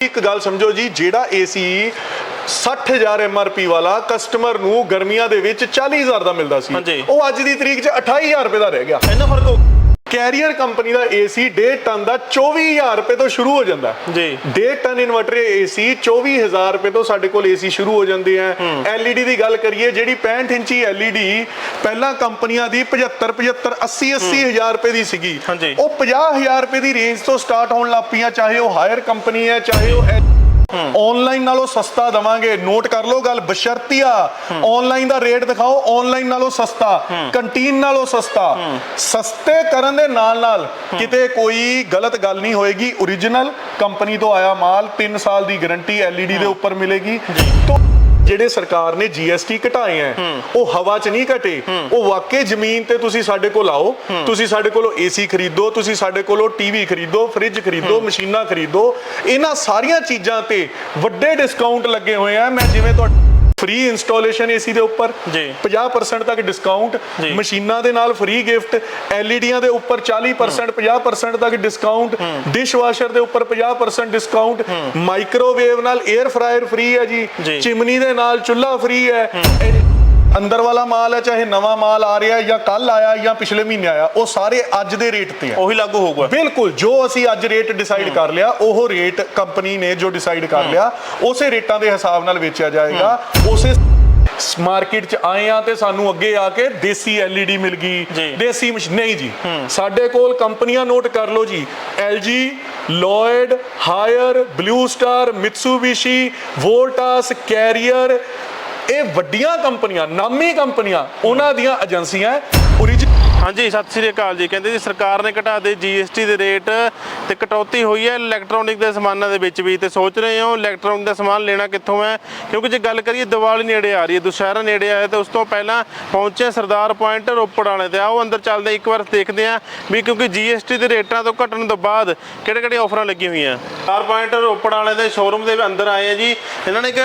ਇੱਕ ਗੱਲ ਸਮਝੋ ਜੀ ਜਿਹੜਾ ਏਸੀ 60000 ਐਮਆਰਪੀ ਵਾਲਾ ਕਸਟਮਰ ਨੂੰ ਗਰਮੀਆਂ ਦੇ ਵਿੱਚ 40000 ਦਾ ਮਿਲਦਾ ਸੀ। ਉਹ ਅੱਜ ਦੀ ਤਰੀਕ 'ਚ 28000 ਰੁਪਏ ਦਾ ਰਹਿ ਗਿਆ ਇੰਨਾ ਫ਼ਰਕ ਹੋ ਕੈਰੀਅਰ ਕੰਪਨੀ ਦਾ ਏਸੀ 1.5 ਟਨ ਦਾ 24000 ਰੁਪਏ ਤੋਂ ਸ਼ੁਰੂ ਹੋ ਜਾਂਦਾ। ਜੀ। 1.5 ਟਨ ਇਨਵਰਟਰ ਏਸੀ 24000 ਰੁਪਏ ਤੋਂ ਸਾਡੇ ਕੋਲ ਏਸੀ ਸ਼ੁਰੂ ਹੋ ਜਾਂਦੇ ਆ। LED ਦੀ ਗੱਲ ਕਰੀਏ ਜਿਹੜੀ 65 ਇੰਚੀ LED ਪਹਿਲਾਂ ਕੰਪਨੀਆਂ ਦੀ 75 75 80 80000 ਰੁਪਏ ਦੀ ਸੀਗੀ। ਉਹ 50000 ਰੁਪਏ ਦੀ ਰੇਂਜ ਤੋਂ ਸਟਾਰਟ ਹੋਣ ਲੱਗ ਪਈਆਂ ਚਾਹੇ ਉਹ ਹਾਇਰ ਕੰਪਨੀ ਹੈ ਚਾਹੇ ਉਹ ਆਨਲਾਈਨ ਨਾਲੋਂ ਸਸਤਾ ਦਵਾਂਗੇ। ਨੋਟ ਕਰ ਲਓ ਗੱਲ ਬਸ਼ਰਤੀਆ। ਆਨਲਾਈਨ ਦਾ ਰੇਟ ਦਿਖਾਓ ਆਨਲਾਈਨ ਨਾਲੋਂ ਸਸਤਾ। ਕੰਟੀਨ ਨਾਲੋਂ ਸਸਤਾ। ਸਸਤੇ ਕਰਨ ਦੇ ਨਾਲ ਨਾਲ ਕਿਤੇ ਕੋਈ ਗਲਤ ਗੱਲ ਨਹੀਂ ਹੋਏਗੀ। Origignal ਕੰਪਨੀ ਤੋਂ ਆਇਆ ਮਾਲ 3 ਸਾਲ ਦੀ ਗਾਰੰਟੀ LED ਦੇ ਉੱਪਰ ਮਿਲੇਗੀ। ਤੋਂ ਜਿਹੜੇ ਸਰਕਾਰ ਨੇ GST ਘਟਾਏ ਆ ਉਹ ਹਵਾ 'ਚ ਨਹੀਂ ਘਟੇ। ਉਹ ਵਾਕਈ ਜ਼ਮੀਨ ਤੇ ਤੁਸੀਂ ਸਾਡੇ ਕੋਲ ਆਓ ਤੁਸੀਂ ਸਾਡੇ ਕੋਲੋਂ ਏਸੀ ਖਰੀਦੋ ਤੁਸੀਂ ਸਾਡੇ ਕੋਲੋਂ ਟੀਵੀ ਖਰੀਦੋ ਫ੍ਰਿਜ ਖਰੀਦੋ ਮਸ਼ੀਨਾਂ ਖਰੀਦੋ। ਇਹਨਾਂ ਸਾਰੀਆਂ ਚੀਜ਼ਾਂ ਤੇ ਵੱਡੇ ਡਿਸਕਾਊਂਟ ਲੱਗੇ ਹੋਏ ਆ। ਮੈਂ ਜਿਵੇਂ ਤੁਹਾਡੇ ਫ੍ਰੀ ਇੰਸਟਾਲੇਸ਼ਨ ਏਸੀ ਦੇ ਉੱਪਰ ਜੀ। 50% ਤੱਕ ਡਿਸਕਾਊਂਟ। ਮਸ਼ੀਨਾਂ ਦੇ ਨਾਲ ਫ੍ਰੀ ਗਿਫਟ ਐਲਈਡੀਆਂ ਦੇ ਉੱਪਰ 40% 50% ਤੱਕ ਡਿਸਕਾਊਂਟ ਡਿਸ਼ ਵਾਸ਼ਰ ਦੇ ਉੱਪਰ 50% ਡਿਸਕਾਊਂਟ ਮਾਈਕ੍ਰੋਵੇਵ ਨਾਲ 에ਅਰ ਫਰਾਇਰ ਫ੍ਰੀ ਹੈ ਜੀ। ਚਿਮਨੀ ਦੇ ਨਾਲ ਚੁੱਲ੍ਹਾ ਫ੍ਰੀ ਹੈ ਅੰਦਰ ਵਾਲਾ ਮਾਲ ਹੈ ਚਾਹੇ ਨਵਾਂ ਮਾਲ ਆ ਰਿਹਾ ਜਾਂ ਕੱਲ ਆਇਆ ਜਾਂ ਪਿਛਲੇ ਮਹੀਨੇ ਆਇਆ ਉਹ ਸਾਰੇ ਅੱਜ ਦੇ ਰੇਟ ਤੇ ਹੈ। ਉਹੀ ਲਾਗੂ ਹੋਊਗਾ। ਬਿਲਕੁਲ ਜੋ ਅਸੀਂ ਅੱਜ ਰੇਟ ਡਿਸਾਈਡ ਕਰ ਲਿਆ ਉਹ ਰੇਟ ਕੰਪਨੀ ਨੇ ਜੋ ਡਿਸਾਈਡ ਕਰ ਲਿਆ ਉਸੇ ਰੇਟਾਂ ਦੇ ਹਿਸਾਬ ਨਾਲ ਵੇਚਿਆ ਜਾਏਗਾ। ਉਸੇ ਮਾਰਕੀਟ ਚ ਆਏ ਆ ਤੇ ਸਾਨੂੰ ਅੱਗੇ ਆ ਕੇ ਦੇਸੀ LED ਮਿਲ ਗਈ। ਦੇਸੀ ਮਸ਼ ਨਹੀਂ ਜੀ। ਸਾਡੇ ਕੋਲ ਕੰਪਨੀਆਂ ਨੋਟ ਕਰ ਲਓ ਜੀ। LG Lloyd Haier Blue Star Mitsubishi Voltas Carrier ਇਹ ਵੱਡੀਆਂ ਕੰਪਨੀਆਂ ਨਾਮੀ ਕੰਪਨੀਆਂ ਉਹਨਾਂ ਦੀਆਂ ਏਜੰਸੀਆਂ ਹਾਂਜੀ, ਸਤਿ ਸ੍ਰੀ ਅਕਾਲ ਜੀ। ਕਹਿੰਦੇ ਜੀ, ਸਰਕਾਰ ਨੇ ਘਟਾ ਦੇ GST ਦੇ ਰੇਟ ਤੇ ਕਟੌਤੀ ਹੋਈ ਹੈ ਇਲੈਕਟ੍ਰੋਨਿਕ ਦੇ ਸਮਾਨਾਂ ਦੇ ਵਿੱਚ ਵੀ। ਤੇ ਸੋਚ ਰਹੇ ਹੋ ਇਲੈਕਟ੍ਰੋਨਿਕ ਦਾ ਸਮਾਨ ਲੈਣਾ ਕਿੱਥੋਂ ਹੈ? ਕਿਉਂਕਿ ਜੇ ਗੱਲ ਕਰੀਏ, ਦੀਵਾਲੀ ਨੇੜੇ ਆ ਰਹੀ ਹੈ, ਦੁਸ਼ਹਿਰਾ ਨੇੜੇ ਆਇਆ ਤੇ ਉਸ ਤੋਂ ਪਹਿਲਾਂ ਪਹੁੰਚੇ ਸਰਦਾਰ ਪੁਆਇੰਟ ਰੋਪੜ ਵਾਲੇ ਤੇ। ਆਓ, ਅੰਦਰ ਚੱਲਦੇ ਇੱਕ ਵਾਰ ਦੇਖਦੇ ਹਾਂ ਵੀ ਕਿਉਂਕਿ GST ਦੇ ਰੇਟਾਂ ਤੋਂ ਘਟਣ ਤੋਂ ਬਾਅਦ ਕਿਹੜੇ ਕਿਹੜੇ ਆਫਰਾਂ ਲੱਗੀਆਂ ਹੋਈਆਂ। ਸਰਦਾਰ ਪੁਆਇੰਟ ਰੋਪੜ ਵਾਲੇ ਦੇ ਸ਼ੋਰੂਮ ਦੇ ਅੰਦਰ ਆਏ ਆ ਜੀ। ਇਹਨਾਂ ਨੇ ਇੱਕ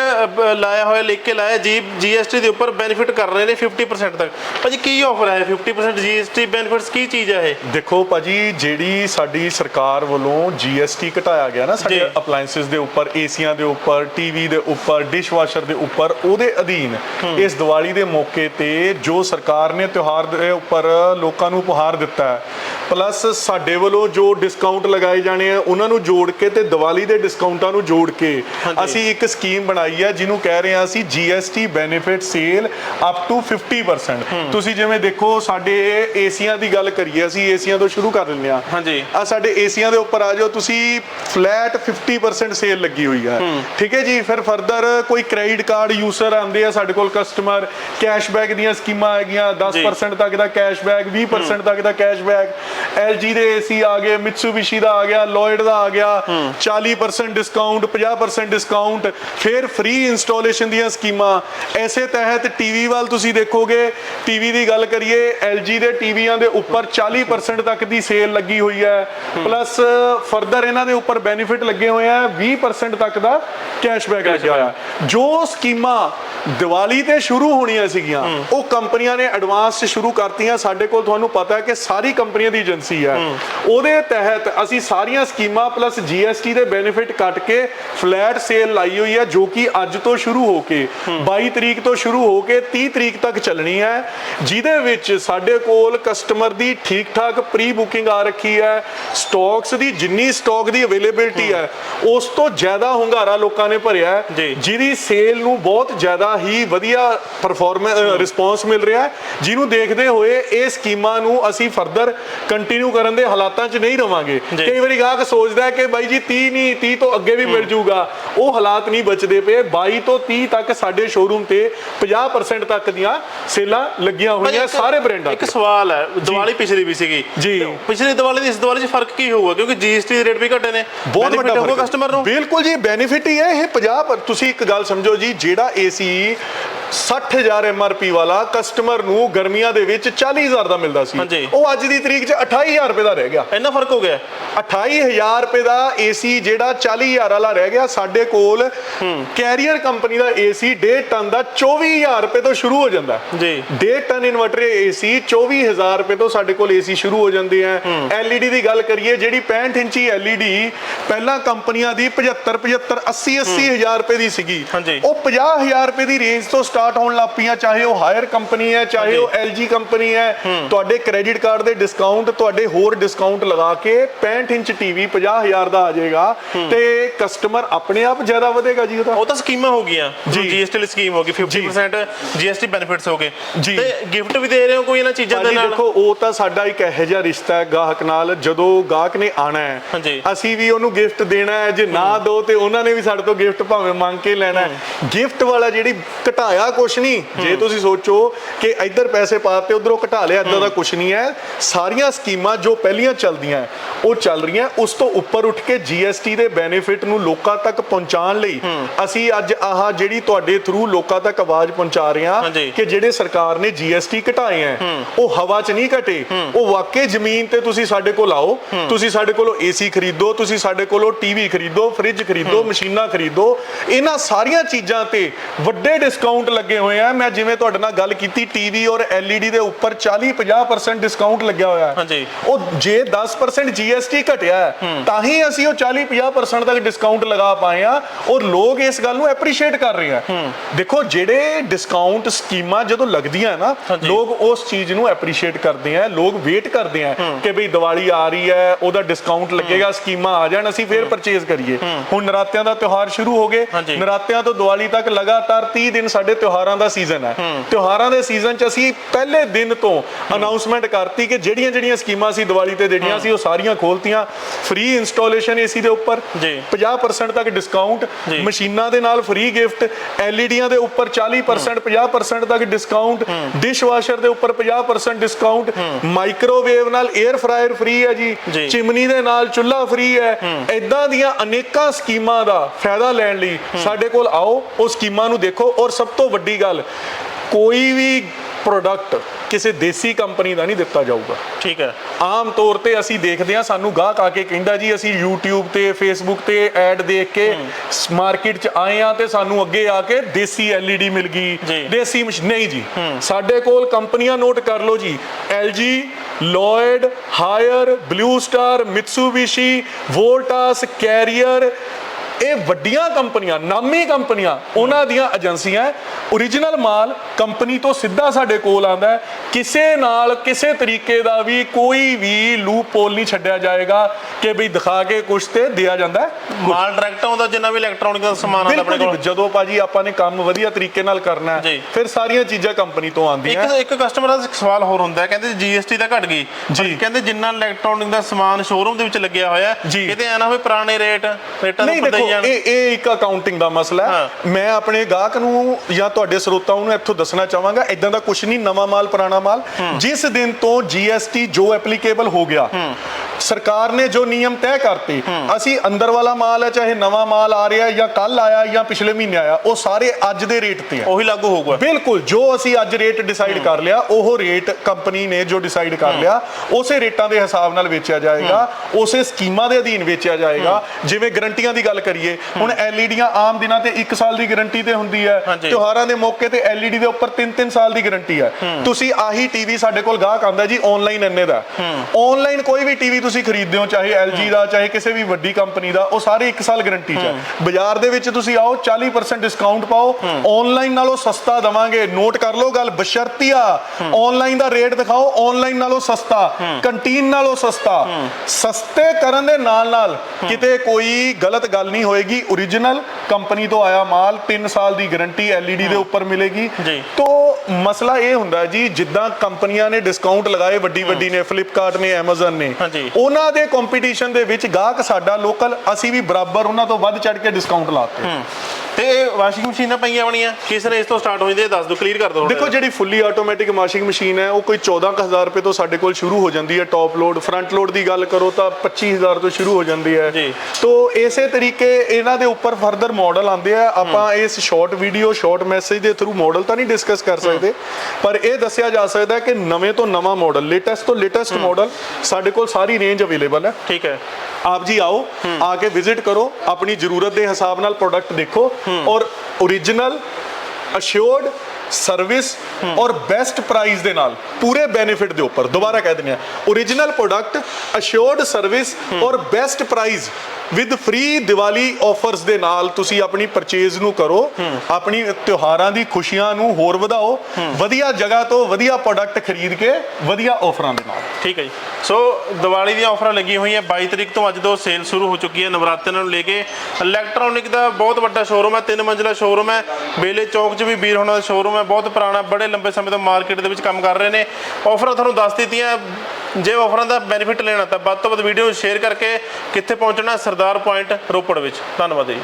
ਲਾਇਆ ਹੋਇਆ, ਲਿਖ ਕੇ ਲਾਇਆ ਜੀ GST ਦੇ ਉੱਪਰ ਬੈਨੀਫਿਟ ਕਰ ਰਹੇ ਨੇ 50% ਤੱਕ। ਭਾਜੀ, ਕੀ ਆਫਰ ਹੈ? 50% GST ਬੈਨੀਫਿਟਸ ਕੀ ਚੀਜ਼ ਹੈ ਇਹ ਦੇਖੋ ਭਾਜੀ ਜਿਹੜੀ ਸਾਡੀ ਸਰਕਾਰ ਵੱਲੋਂ GST ਘਟਾਇਆ ਗਿਆ ਨਾ ਸਾਡੇ। ਅਪਲਾਈਐਂਸਸ ਦੇ ਉੱਪਰ ਏਸੀਆਂ ਦੇ ਉੱਪਰ ਟੀਵੀ ਦੇ ਉੱਪਰ ਡਿਸ਼ਵਾਸ਼ਰ ਦੇ ਉੱਪਰ ਉਹਦੇ ਅਧੀਨ ਇਸ ਦੀਵਾਲੀ ਦੇ ਮੌਕੇ ਤੇ ਜੋ ਸਰਕਾਰ ਨੇ ਤਿਉਹਾਰ ਦੇ ਉੱਪਰ ਲੋਕਾਂ ਨੂੰ ਉਪਹਾਰ ਦਿੱਤਾ ਹੈ ਪਲੱਸ ਸਾਡੇ ਵੱਲੋਂ ਜੋ ਡਿਸਕਾਊਂਟ ਲਗਾਏ ਜਾਣੇ ਆ ਉਹਨਾਂ ਨੂੰ ਜੋੜ ਕੇ ਤੇ ਦੀਵਾਲੀ ਦੇ ਡਿਸਕਾਊਂਟਾਂ ਨੂੰ ਜੋੜ ਕੇ। ਅਸੀਂ ਇੱਕ ਸਕੀਮ ਬਣਾਈ ਹੈ ਜਿਹਨੂੰ ਕਹਿ ਰਹੇ ਹਾਂ ਅਸੀਂ GST benefit sale up to 50% ਤੁਸੀਂ ਜਿਵੇਂ ਦੇਖੋ ਸਾਡੇ ਏਸੀਆਂ ਦੀ ਗੱਲ ਕਰੀਏ ਅਸੀਂ ਏਸੀਆਂ ਤੋਂ ਸ਼ੁਰੂ ਕਰ ਲੈਂਦੇ ਹਾਂ ਹਾਂਜੀ। ਆ ਸਾਡੇ ਏਸੀਆਂ ਦੇ ਉੱਪਰ ਆ ਜਾਓ ਤੁਸੀਂ ਫਲੈਟ 50% ਸੇਲ ਲੱਗੀ ਹੋਈ ਹੈ। ਠੀਕ ਹੈ ਜੀ? ਫਿਰ ਫਰਦਰ ਕੋਈ ਕ੍ਰੈਡਿਟ ਕਾਰਡ ਯੂਜ਼ਰ ਆਉਂਦੇ ਆ ਸਾਡੇ ਕੋਲ ਕਸਟਮਰ ਕੈਸ਼ਬੈਕ ਦੀਆਂ ਸਕੀਮਾਂ ਹੈਗੀਆਂ 10% ਤੱਕ ਦਾ ਕੈਸ਼ਬੈਕ 20% ਤੱਕ ਦਾ ਕੈਸ਼ਬੈਕ LG ਦੇ ਏਸੀ ਆ ਗਏ ਮਿਤਸੂਬਿਸ਼ੀ ਦਾ ਆ ਗਿਆ ਲੋਇਡ ਦਾ ਆ ਗਿਆ 40% ਡਿਸਕਾਊਂਟ 50% ਡਿਸਕਾਊਂਟ ਫਿਰ ਫ੍ਰੀ ਇੰਸਟਾਲੇਸ਼ਨ ਦੀਆਂ ਸਕੀਮਾਂ। ਐਸੇ ਤਹਿਤ ਟੀਵੀ ਵੱਲ ਤੁਸੀਂ ਦੇਖੋਗੇ ਟੀਵੀ ਦੀ ਗੱਲ ਕਰੀਏ LG ਦੇ ਟੀਵੀਆਂ ਦੇ ਉੱਪਰ 40% ਤੱਕ ਦੀ ਸੇਲ ਲੱਗੀ ਹੋਈ ਹੈ। ਪਲੱਸ ਫਰਦਰ ਇਹਨਾਂ ਦੇ ਉੱਪਰ ਬੈਨੀਫਿਟ ਲੱਗੇ ਹੋਏ ਆ 20% ਤੱਕ ਦਾ ਕੈਸ਼ਬੈਕ ਲੱਗਿਆ ਹੋਇਆ। ਜੋ ਸਕੀਮਾਂ ਦੀਵਾਲੀ ਤੇ ਸ਼ੁਰੂ ਹੋਣੀਆਂ ਸੀਗੀਆਂ। ਉਹ ਕੰਪਨੀਆਂ ਨੇ ਐਡਵਾਂਸ 'ਚ ਸ਼ੁਰੂ ਕਰਤੀਆਂ। ਸਾਡੇ ਕੋਲ ਤੁਹਾਨੂੰ ਪਤਾ ਹੈ ਕਿ ਸਾਰੀ ਕੰਪਨੀਆਂ ਦੀ ਏਜੰਸੀ ਹੈ। ਉਹਦੇ ਤਹਿਤ ਅਸੀਂ ਸਾਰੀਆਂ ਸਕੀਮਾਂ ਪਲੱਸ GST ਦੇ ਬੈਨੀਫਿਟ ਕੱਟ ਕੇ ਫਲੈਟ ਸੇਲ ਲਾਈ ਹੋਈ ਹੈ ਜੋ ਕਿ ਅੱਜ ਤੋਂ ਸ਼ੁਰੂ ਹੋ ਕੇ 22 ਤਰੀਕ ਤੋਂ ਸ਼ੁਰੂ ਹੋ ਕੇ 30 ਤਰੀਕ ਤੱਕ ਚੱਲਣੀ ਹੈ। ਜਿਹਦੇ ਵਿੱਚ ਸਾਡੇ ਕੋਲ ਕਸਟਮਰ ਦੀ ਠੀਕ ਠਾਕ ਪ੍ਰੀ ਬੁਕਿੰਗ ਆ ਰੱਖੀ ਹੈ। ਸਟਾਕਸ ਦੀ ਜਿੰਨੀ ਸਟਾਕ ਦੀ ਅਵੇਲੇਬਿਲਟੀ ਹੈ। ਉਸ ਤੋਂ ਜ਼ਿਆਦਾ ਹੁੰਗਾਰਾ ਲੋਕਾਂ ਨੇ ਭਰਿਆ। ਜਿਹਦੀ ਸੇਲ ਨੂੰ ਬਹੁਤ ਜ਼ਿਆਦਾ ਹੀ ਵਧੀਆ ਪਰਫਾਰਮੈਂਸ ਰਿਸਪੌਂਸ ਮਿਲ ਰਿਹਾ ਹੈ। ਜਿਹਨੂੰ ਦੇਖਦੇ ਹੋਏ ਇਹ ਸਕੀਮਾਂ ਨੂੰ ਅਸੀਂ ਫਰਦਰ ਕੰਟੀਨਿਊ ਕਰਨ ਦੇ ਹਾਲਾਤਾਂ 'ਚ ਨਹੀਂ ਰਵਾਂਗੇ। ਕਈ ਵਾਰੀ ਗਾਹਕ ਸੋਚਦਾ ਹੈ ਕਿ ਬਾਈ ਜੀ 30 ਨਹੀਂ 30 ਤੋਂ ਅੱਗੇ ਵੀ ਮਿਲ ਜੂਗਾ। ਉਹ ਹਾਲਾਤ ਨਹੀਂ ਬਚਦੇ ਪਏ। 22 ਤੋਂ 30 ਤੱਕ ਸਾਡੇ ਸ਼ੋਰੂਮ ਤੇ 50% ਤੱਕ ਦੀਆਂ ਸੇਲਾਂ ਲੱਗੀਆਂ ਹੋਈਆਂ ਸਾਰੇ ਬ੍ਰਾਂਡਾਂ ਇੱਕ ਤੇ ਸਵਾਲ ਹੈ। ਦੀਵਾਲੀ ਪਿਛਲੀ ਵੀ ਸੀਗੀ। ਜੀ। ਤੇ ਪਿਛਲੀ ਦੀਵਾਲੀ ਦੀ ਇਸ ਦੀਵਾਲੀ 'ਚ ਫ਼ਰਕ ਕੀ ਹੋਊਗਾ? ਕਿਉਂਕਿ GST ਦੇ ਰੇਟ ਵੀ ਘਟੇ ਨੇ। ਬਹੁਤ ਵੱਡਾ ਹੋਊਗਾ। ਕਸਟਮਰ ਨੂੰ। ਬਿਲਕੁਲ ਜੀ ਬੈਨੀਫਿਟ ਹੀ ਹੈ। ਇਹ 50 ਪਰ ਤੁਸੀਂ ਇੱਕ ਗੱਲ ਸਮਝੋ ਜੀ ਜਿਹੜਾ ਏਸੀ be 60000 MRP ਵਾਲਾ ਕਸਟਮਰ ਨੂੰ ਗਰਮੀਆਂ ਦੇ ਵਿੱਚ 40000 ਦਾ ਮਿਲਦਾ ਸੀ। ਉਹ ਅੱਜ ਦੀ ਤਰੀਕ 'ਚ 28000 ਰੁਪਏ ਦਾ ਰਹਿ ਗਿਆ। ਇੰਨਾ ਫ਼ਰਕ ਹੋ ਗਿਆ? 28000 ਰੁਪਏ ਦਾ ਏਸੀ ਜਿਹੜਾ 40000 ਵਾਲਾ ਰਹਿ ਗਿਆ ਸਾਡੇ ਕੋਲ। ਕੈਰੀਅਰ ਕੰਪਨੀ ਦਾ ਏਸੀ 1.5 ਟਨ ਦਾ 24000 ਰੁਪਏ ਤੋਂ ਸ਼ੁਰੂ ਹੋ ਜਾਂਦਾ। ਜੀ। 1.5 ਟਨ ਇਨਵਰਟਰ ਏਸੀ 24000 ਰੁਪਏ ਤੋਂ ਸਾਡੇ ਕੋਲ ਏਸੀ ਸ਼ੁਰੂ ਹੋ ਜਾਂਦੇ ਆ। LED ਦੀ ਗੱਲ ਕਰੀਏ ਜਿਹੜੀ 65 ਇੰਚੀ LED ਪਹਿਲਾਂ ਕੰਪਨੀਆਂ ਦੀ 75 75 80 80000 ਰੁਪਏ ਦੀ ਸੀਗੀ। ਉਹ 50000 ਰੁਪਏ ਦੀ ਰੇਂਜ ਤੋਂ ਸਟਾਰਟ ਹੋਣ ਲੱਗ ਪਈਆਂ ਚਾਹੇ ਉਹ ਹਾਇਰ ਕੰਪਨੀ ਹੈ ਚਾਹੇ ਉਹ LG ਕੰਪਨੀ ਹੈ ਤੁਹਾਡੇ ਕ੍ਰੈਡਿਟ ਕਾਰਡ ਦੇ ਡਿਸਕਾਊਂਟ ਤੁਹਾਡੇ ਹੋਰ ਡਿਸਕਾਊਂਟ ਲਗਾ ਕੇ 65 ਇੰਚ ਟੀਵੀ 50000 ਦਾ ਆ ਜਾਏਗਾ ਤੇ ਕਸਟਮਰ ਆਪਣੇ ਆਪ ਜ਼ਿਆਦਾ ਵਧੇਗਾ ਜੀ ਉਹਦਾ। ਉਹ ਤਾਂ ਸਕੀਮਾਂ ਹੋ ਗਈਆਂ। ਜੀ। ਜੀਐਸਟੀ ਵਾਲੀ ਸਕੀਮ ਹੋ ਗਈ 50% ਜੀਐਸਟੀ ਬੈਨੀਫਿਟਸ ਹੋ ਗਏ। ਤੇ ਗਿਫਟ ਵੀ ਦੇ ਰਹੇ ਹੋ ਕੋਈ ਇਹਨਾਂ ਚੀਜ਼ਾਂ ਦੇ ਨਾਲ? ਦੇਖੋ ਉਹ ਤਾਂ ਸਾਡਾ ਇੱਕ ਇਹੋ ਜਿਹਾ ਰਿਸ਼ਤਾ ਹੈ ਗਾਹਕ ਨਾਲ ਜਦੋਂ ਗਾਹਕ ਨੇ ਆਣਾ ਹੈ। ਅਸੀਂ ਵੀ ਉਹਨੂੰ ਗਿਫਟ ਦੇਣਾ ਹੈ ਜੇ ਨਾ ਦੋ ਤੇ ਉਹਨਾਂ ਨੇ ਵੀ ਸਾਡੇ ਤੋਂ ਗਿਫਟ ਭਾਵੇਂ ਮੰਗ ਕੇ ਲੈਣਾ ਹੈ। ਗਿਫਟ ਵਾਲਾ ਜਿਹੜੀ ਘਟਾਇਆ ਕੁਛ ਨਹੀਂ ਜੇ ਤੁਸੀਂ ਸੋਚੋ ਕਿ ਇੱਧਰ ਪੈਸੇ ਪਾਤੇ ਉਧਰੋਂ ਘਟਾ ਲਿਆ ਇਦਾਂ ਦਾ ਕੁਛ ਨਹੀਂ ਹੈ। ਸਾਰੀਆਂ ਸਕੀਮਾਂ ਜੋ ਪਹਿਲੀਆਂ ਚੱਲਦੀਆਂ ਉਹ ਚੱਲ ਰਹੀਆਂ। ਉਸ ਤੋਂ ਉੱਪਰ ਉੱਠ ਕੇ ਜੀਐਸਟੀ ਦੇ ਬੈਨੀਫਿਟ ਨੂੰ ਲੋਕਾਂ ਤੱਕ ਪਹੁੰਚਾਉਣ ਲਈ ਅਸੀਂ ਅੱਜ ਆਹ ਜਿਹੜੀ ਤੁਹਾਡੇ ਥਰੂ ਲੋਕਾਂ ਤੱਕ ਆਵਾਜ਼ ਪਹੁੰਚਾ ਰਹੇ ਹਾਂ। ਕਿ ਜਿਹੜੇ ਸਰਕਾਰ ਨੇ ਜੀਐਸਟੀ ਘਟਾਏ ਆ ਉਹ ਹਵਾ 'ਚ ਨਹੀਂ ਘਟੇ। ਉਹ ਵਾਕਈ ਜ਼ਮੀਨ ਤੇ ਤੁਸੀਂ ਸਾਡੇ ਕੋਲ ਆਓ ਤੁਸੀਂ ਸਾਡੇ ਕੋਲੋਂ ਏਸੀ ਖਰੀਦੋ ਤੁਸੀਂ ਸਾਡੇ ਕੋਲੋਂ ਟੀਵੀ ਖਰੀਦੋ ਫ੍ਰਿਜ ਖਰੀਦੋ ਮਸ਼ੀਨਾਂ ਖਰੀਦੋ। ਇਹਨਾਂ ਸਾਰੀਆਂ ਚੀਜ਼ਾਂ ਤੇ ਵੱਡੇ ਡਿਸਕਾਊਂਟ ਲੱਗੇ ਹੋਏ ਆ। ਮੈਂ ਜਿਵੇਂ ਤੁਹਾਡੇ ਨਾਲ ਗੱਲ ਕੀਤੀ ਟੀਵੀ ਔਰ LED ਦੇ ਉੱਪਰ 40 50% ਡਿਸਕਾਊਂਟ ਲੱਗਿਆ ਹੋਇਆ ਹੈ। ਹਾਂਜੀ। ਉਹ ਜੇ 10% ਜੀਐਸਟੀ ਘਟਿਆ ਹੈ, ਤਾਂ ਹੀ ਅਸੀਂ ਉਹ 40 50% ਤੱਕ ਡਿਸਕਾਊਂਟ ਲਗਾ ਪਾਏ ਆ ਔਰ ਲੋਕ ਇਸ ਗੱਲ ਨੂੰ ਐਪਰੀਸ਼ੀਏਟ ਕਰ ਰਹੇ ਆ। ਦੇਖੋ ਜਿਹੜੇ ਡਿਸਕਾਊਂਟ ਸਕੀਮਾਂ ਜਦੋਂ ਲੱਗਦੀਆਂ ਹੈ ਨਾ। ਲੋਕ ਉਸ ਚੀਜ਼ ਨੂੰ ਐਪਰੀਸ਼ੀਏਟ ਕਰਦੇ ਆ ਲੋਕ ਵੇਟ ਕਰਦੇ ਆ ਕਿ ਭਈ ਦੀਵਾਲੀ ਆ ਰਹੀ ਹੈ ਉਹਦਾ ਡਿਸਕਾਊਂਟ ਲੱਗੇਗਾ ਸਕੀਮਾਂ ਆ ਜਾਣ ਅਸੀਂ ਫੇਰ ਪਰਚੇਜ਼ ਕਰੀਏ। ਹੁਣ ਨਰਾਤਿਆਂ ਦਾ ਤਿਉਹਾਰ ਸ਼ੁਰੂ ਹੋ ਗਏ। ਨਰਾਤਿਆਂ ਤੋਂ ਦੀਵਾਲੀ ਤੱਕ ਲਗਾਤਾਰ 30 ਦਿਨ ਸਾਡੇ ਤਿਉਹਾਰਾਂ ਦਾ ਸੀਜ਼ਨ ਹੈ। ਤਿਉਹਾਰਾਂ ਦੇ ਸੀਜ਼ਨ 'ਚ ਅਸੀਂ ਪਹਿਲੇ ਦਿਨ ਤੋਂ ਅਨਾਉਂਸਮੈਂਟ ਕਰਤੀ ਕਿ ਜਿਹੜੀਆਂ ਜਿਹੜੀਆਂ ਸਕੀਮਾਂ ਅਸੀਂ ਦੀਵਾਲੀ ਤੇ ਦੇਣੀਆਂ ਸੀ ਉਹ ਸਾਰੀਆਂ ਖੋਲਤੀਆਂ। ਫ੍ਰੀ ਇੰਸਟਾਲੇਸ਼ਨ ਏਸੀ ਦੇ ਉੱਪਰ। ਜੀ। 50% ਤੱਕ ਡਿਸਕਾਊਂਟ। ਮਸ਼ੀਨਾਂ ਦੇ ਨਾਲ ਫ੍ਰੀ ਗਿਫਟ ਐਲਈਡੀਆਂ ਦੇ ਉੱਪਰ 40% 50% ਤੱਕ ਡਿਸਕਾਊਂਟ ਡਿਸ਼ ਵਾਸ਼ਰ ਦੇ ਉੱਪਰ 50% ਡਿਸਕਾਊਂਟ ਮਾਈਕ੍ਰੋਵੇਵ ਨਾਲ 에ਅਰ ਫਰਾਇਰ ਫ੍ਰੀ ਹੈ ਜੀ। ਜੀ। ਚਿਮਨੀ ਦੇ ਨਾਲ ਚੁੱਲ੍ਹਾ ਫ੍ਰੀ ਹੈ। ਇਦਾਂ ਦੀਆਂ ਅਨੇਕਾਂ ਸਕੀਮਾਂ ਦਾ ਫਾਇਦਾ ਲੈਣ ਲਈ ਸਾਡੇ ਕੋਲ ਆਓ ਉਹ ਸਕੀਮਾਂ ਨੂੰ ਦੇਖੋ ਔਰ ਸਭ ਤੋਂ ਵੱਡੀ ਗੱਲ ਕੋਈ ਵੀ ਪ੍ਰੋਡਕਟ ਕਿਸੇ ਦੇਸੀ ਕੰਪਨੀ ਦਾ ਨਹੀਂ ਦਿੱਤਾ ਜਾਊਗਾ। ਠੀਕ ਹੈ। ਆਮ ਤੌਰ ਤੇ ਅਸੀਂ ਦੇਖਦੇ ਹਾਂ ਸਾਨੂੰ ਗਾਹਕ ਆ ਕੇ ਕਹਿੰਦਾ ਜੀ ਅਸੀਂ YouTube ਤੇ Facebook ਤੇ ਐਡ ਦੇਖ ਕੇ ਮਾਰਕੀਟ 'ਚ ਆਏ ਆ ਤੇ ਸਾਨੂੰ ਅੱਗੇ ਆ ਕੇ ਦੇਸੀ LED ਮਿਲ ਗਈ। ਦੇਸੀ ਨਹੀਂ ਜੀ। ਸਾਡੇ ਕੋਲ ਕੰਪਨੀਆਂ ਨੋਟ ਕਰ ਲਓ ਜੀ LG Lloyd Haier Blue Star Mitsubishi Voltas Carrier ਇਹ ਵੱਡੀਆਂ ਕੰਪਨੀਆਂ ਨਾਮੀ ਕੰਪਨੀਆਂ ਉਹਨਾਂ ਦੀਆਂ ਏਜੰਸੀਆਂ origignal ਮਾਲ ਕੰਪਨੀ ਤੋਂ ਸਿੱਧਾ ਸਾਡੇ ਕੋਲ ਆਂਦਾ ਹੈ ਕਿਸੇ ਨਾਲ ਕਿਸੇ ਤਰੀਕੇ ਦਾ ਵੀ ਕੋਈ ਵੀ ਲੂਪ ਪੋਲ ਨਹੀਂ ਛੱਡਿਆ ਜਾਏਗਾ ਕਿ ਵੀ ਦਿਖਾ ਕੇ ਕੁਛ ਤੇ ਦਿਆ ਜਾਂਦਾ ਮਾਲ ਡਾਇਰੈਕਟ ਆਉਂਦਾ ਜਿੰਨਾ ਵੀ ਇਲੈਕਟ੍ਰੋਨਿਕ ਦਾ ਸਮਾਨ ਆਉਂਦਾ ਆਪਣੇ ਕੋਲ ਜਦੋਂ ਭਾਜੀ ਆਪਾਂ ਨੇ ਕੰਮ ਵਧੀਆ ਤਰੀਕੇ ਨਾਲ ਕਰਨਾ ਹੈ। ਫਿਰ ਸਾਰੀਆਂ ਚੀਜ਼ਾਂ ਕੰਪਨੀ ਤੋਂ ਆਉਂਦੀਆਂ ਇੱਕ ਇੱਕ ਕਸਟਮਰ ਦਾ ਸਵਾਲ ਹੋਰ ਹੁੰਦਾ ਕਹਿੰਦੇ ਜੀਐਸਟੀ ਤਾਂ ਘਟ ਗਈ। ਕਹਿੰਦੇ ਜਿੰਨਾ ਇਲੈਕਟ੍ਰੋਨਿਕ ਦਾ ਸਮਾਨ ਸ਼ੋਰੂਮ ਦੇ ਵਿੱਚ ਲੱਗਿਆ ਹੋਇਆ। ਕਿਤੇ ਐ ਨਾ ਹੋਵੇ ਪੁਰਾਣੇ ਰੇਟ ਰੇਟਾਂ ਦੇ ਉੱਪਰ ਦੇਈ ਜਾਣ। ਇਹ ਇਹ ਇੱਕ ਅਕਾਊਂਟਿੰਗ ਦਾ ਮਸਲਾ ਹੈ। ਮੈਂ ਆਪਣੇ ਗਾਹਕ ਨੂੰ ਜਾਂ ਤੁਹਾਡੇ ਸਰੋਤਾਂ ਨੂੰ ਇੱਥੋਂ ਦੱਸਣਾ ਚਾਹਾਂਗਾ ਇਦਾਂ ਦਾ ਕੁਝ ਨਹੀਂ ਨਵਾਂ ਮਾਲ ਪੁਰਾਣਾ ਮਾਲ। ਜਿਸ ਦਿਨ ਤੋਂ ਜੀਐਸਟੀ ਜੋ ਐਪਲੀਕੇਬਲ ਹੋ ਗਿਆ ਸਰਕਾਰ ਨੇ ਜੋ ਨਿਯਮ ਤੈਅ ਕਰਤੇ ਅਸੀਂ ਅੰਦਰ ਵਾਲਾ ਮਾਲ ਹੈ ਚਾਹੇ ਨਵਾਂ ਮਾਲ ਆ ਰਿਹਾ ਜਾਂ ਕੱਲ ਆਇਆ ਜਾਂ ਪਿਛਲੇ ਮਹੀਨੇ ਆਇਆ ਉਹ ਸਾਰੇ ਅੱਜ ਦੇ ਰੇਟ ਤੇ ਆ। ਉਹੀ ਲਾਗੂ ਹੋਊਗਾ। ਬਿਲਕੁਲ ਜੋ ਅਸੀਂ ਅੱਜ ਰੇਟ ਡਿਸਾਈਡ ਕਰ ਲਿਆ ਉਹ ਰੇਟ ਕੰਪਨੀ ਨੇ ਜੋ ਡਿਸਾਈਡ ਕਰ ਲਿਆ ਉਸੇ ਰੇਟਾਂ ਦੇ ਹਿਸਾਬ ਨਾਲ ਵੇਚਿਆ ਜਾਏਗਾ ਉਸੇ ਸਕੀਮਾਂ ਦੇ ਅਧੀਨ ਵੇਚਿਆ ਜਾਏਗਾ ਜਿਵੇਂ ਗਰੰਟੀਆਂ ਦੀ ਗੱਲ ਕਰੀਏ। ਹੁਣ ਐਲਈਡੀਆਂ ਆਮ ਦਿਨਾਂ ਤੇ 1 ਸਾਲ ਦੀ ਗਾਰੰਟੀ ਤੇ ਹੁੰਦੀ ਹੈ। ਤਿਉਹਾਰਾਂ ਦੇ ਮੌਕੇ ਤੇ ਐਲਈਡੀ ਦੇ ਉੱਪਰ 3-3 ਸਾਲ ਦੀ ਗਾਰੰਟੀ ਹੈ। ਤੁਸੀਂ ਆਹੀ ਟੀਵੀ ਸਾਡੇ ਕੋਲ ਗਾਹਕ ਆਂਦਾ ਜੀ ਆਨਲਾਈਨ ਇੰਨੇ ਦਾ। ਆਨਲਾਈਨ ਕੋਈ ਵੀ ਟੀਵੀ ਤੁਸੀਂ ਖਰੀਦਦੇ ਹੋ ਚਾਹੇ LG ਦਾ ਚਾਹੇ ਕਿਸੇ ਵੀ ਵੱਡੀ ਕੰਪਨੀ ਦਾ ਉਹ ਸਾਰੇ 1 ਸਾਲ ਗਾਰੰਟੀ 'ਚ ਹੈ। ਬਾਜ਼ਾਰ ਦੇ ਵਿੱਚ ਤੁਸੀਂ ਆਓ 40% ਡਿਸਕਾਊਂਟ ਪਾਓ। ਆਨਲਾਈਨ ਨਾਲੋਂ ਸਸਤਾ ਦਵਾਂਗੇ। ਨੋਟ ਕਰ ਲਓ ਗੱਲ ਬਸ਼ਰਤੀਆ। ਆਨਲਾਈਨ ਦਾ ਰੇਟ ਦਿਖਾਓ ਆਨਲਾਈਨ ਨਾਲੋਂ ਸਸਤਾ। ਕੰਟੀਨ ਨਾਲੋਂ ਸਸਤਾ। ਸਸਤੇ ਕਰਨ ਦੇ ਨਾਲ ਨਾਲ ਕਿਤੇ ਕੋਈ ਗਲਤ ਗੱਲ ਨਹੀਂ ਹੋਏਗੀ। Origignal ਕੰਪਨੀ ਤੋਂ ਆਇਆ ਮਾਲ 3 ਸਾਲ ਦੀ ਗਾਰੰਟੀ LED ਦੇ ਉੱਪਰ ਮਿਲੇਗੀ। ਜੀ। ਤੋ ਮਸਲਾ ਇਹ ਹੁੰਦਾ ਜੀ ਜਿੱਦਾਂ ਕੰਪਨੀਆਂ ਨੇ ਡਿਸਕਾਊਂਟ ਲਗਾਏ ਵੱਡੀ ਵੱਡੀ ਨੇ ਫਲਿੱਪਕਾਰਟ ਨੇ Amazon ਨੇ। ਉਹਨਾਂ ਦੇ ਕੰਪੀਟੀਸ਼ਨ ਦੇ ਵਿੱਚ ਗਾਹਕ ਸਾਡਾ ਲੋਕਲ ਅਸੀਂ ਵੀ ਬਰਾਬਰ ਉਹਨਾਂ ਤੋਂ ਵੱਧ ਚੜ ਕੇ ਡਿਸਕਾਊਂਟ ਲਾਤੇ ਤੇ ਇਹ ਵਾਸ਼ਿੰਗ ਮਸ਼ੀਨਾਂ ਪਈਆਂ ਬਣੀਆਂ ਕਿਸ ਰੇਂਜ ਤੋਂ ਸਟਾਰਟ ਹੋ ਜਾਂਦੀ ਹੈ? ਦੱਸ ਦਿਓ ਕਲੀਅਰ ਕਰ ਦਿਓ ਦੇਖੋ ਜਿਹੜੀ ਫੁੱਲੀ ਆਟੋਮੈਟਿਕ ਵਾਸ਼ਿੰਗ ਮਸ਼ੀਨ ਹੈ ਉਹ ਕੋਈ 14000 ਰੁਪਏ ਤੋਂ ਸਾਡੇ ਕੋਲ ਸ਼ੁਰੂ ਹੋ ਜਾਂਦੀ ਹੈ ਟੌਪ ਲੋਡ ਫਰੰਟ ਲੋਡ ਦੀ ਗੱਲ ਕਰੋ ਤਾਂ 25000 ਤੋਂ ਸ਼ੁਰੂ ਹੋ ਜਾਂਦੀ ਹੈ। ਜੀ। ਤੋਂ ਇਸੇ ਤਰੀਕੇ ਇਹਨਾਂ ਦੇ ਉੱਪਰ ਫਰਦਰ ਮਾਡਲ ਆਉਂਦੇ ਆ। ਆਪਾਂ ਇਸ ਸ਼ਾਰਟ ਵੀਡੀਓ ਸ਼ਾਰਟ ਮੈਸੇਜ ਦੇ ਥਰੂ ਮਾਡਲ ਤਾਂ ਨਹੀਂ ਡਿਸਕਸ ਕਰ ਸਕਦੇ। ਪਰ ਇਹ ਦੱਸਿਆ ਜਾ ਸਕਦਾ ਹੈ ਕਿ ਨਵੇਂ ਤੋਂ ਨਵਾਂ ਮਾਡਲ ਲੇਟੈਸਟ ਤੋਂ ਲੇਟੈਸਟ ਮਾਡਲ ਸਾਡੇ ਕੋਲ ਸਾਰੀ ਰੇਂਜ ਅਵੇਲੇਬਲ ਹੈ। ਠੀਕ ਹੈ। ਆਪ ਜੀ ਆਓ ਆ ਕੇ ਵਿਜ਼ਿਟ ਕਰੋ ਆਪਣੀ ਜ਼ਰੂਰਤ ਦੇ ਹਿਸਾਬ ਨਾਲ ਪ੍ਰੋਡਕਟ ਦੇਖੋ। ਔਰ ਓਰੀਜਨਲ ਅਸ਼ੋਰਡ ਸਰਵਿਸ ਔਰ ਬੈਸਟ ਪ੍ਰਾਈਸ ਦੇ ਨਾਲ ਪੂਰੇ ਬੈਨੀਫਿਟ ਦੇ ਉੱਪਰ ਦੁਬਾਰਾ ਕਹਿ ਦਿੰਦੇ ਆ origignal ਪ੍ਰੋਡਕਟ ਅਸ਼ੋਰਡ ਸਰਵਿਸ ਔਰ best price with free Diwali offers ਦੇ ਨਾਲ ਤੁਸੀਂ ਆਪਣੀ ਪਰਚੇਜ਼ ਨੂੰ ਕਰੋ, ਆਪਣੀ ਤਿਉਹਾਰਾਂ ਦੀ ਖੁਸ਼ੀਆਂ ਨੂੰ ਹੋਰ ਵਧਾਓ, ਵਧੀਆ ਜਗ੍ਹਾ ਤੋਂ ਵਧੀਆ ਪ੍ਰੋਡਕਟ ਖਰੀਦ ਕੇ ਵਧੀਆ ਆਫਰਾਂ ਦੇ ਨਾਲ। ਠੀਕ ਹੈ ਜੀ। ਸੋ ਦੀਵਾਲੀ ਦੀਆਂ ਆਫਰਾਂ ਲੱਗੀਆਂ ਹੋਈਆਂ 22 ਤਰੀਕ ਤੋਂ ਅੱਜ ਤੋਂ ਸੇਲ ਸ਼ੁਰੂ ਹੋ ਚੁੱਕੀ ਹੈ ਨਵਰਾਤਰਿਆਂ ਨੂੰ ਲੈ ਕੇ ਇਲੈਕਟ੍ਰੋਨਿਕ ਦਾ ਬਹੁਤ ਵੱਡਾ ਸ਼ੋਰੂਮ ਹੈ, ਤਿੰਨ ਮੰਜ਼ਿਲਾ ਸ਼ੋਰੂਮ ਹੈ, ਬੇਲੇ ਚੌਕ 'ਚ ਵੀ ਵੀਰ ਹੋਣਾ ਦਾ ਸ਼ੋਰੂਮ ਹੈ ਬਹੁਤ ਪੁਰਾਣਾ, ਬੜੇ ਲੰਬੇ ਸਮੇਂ ਤੋਂ ਮਾਰਕੀਟ ਦੇ ਵਿੱਚ ਕੰਮ ਕਰ ਰਹੇ ਨੇ। ਆਫਰਾਂ ਤੁਹਾਨੂੰ ਦੱਸ ਦਿੱਤੀਆਂ। ਜੇ ਆਫਰਾਂ ਦਾ ਬੈਨੀਫਿਟ ਲੈਣਾ ਤਾਂ ਵੱਧ ਤੋਂ ਵੱਧ ਵੀਡੀਓ ਨੂੰ ਸ਼ੇਅਰ ਕਰਕੇ ਕਿੱਥੇ ਪਹੁੰਚਣਾ, ਸਰਦਾਰ ਪੁਆਇੰਟ ਰੋਪੜ ਵਿੱਚ। ਧੰਨਵਾਦ ਜੀ।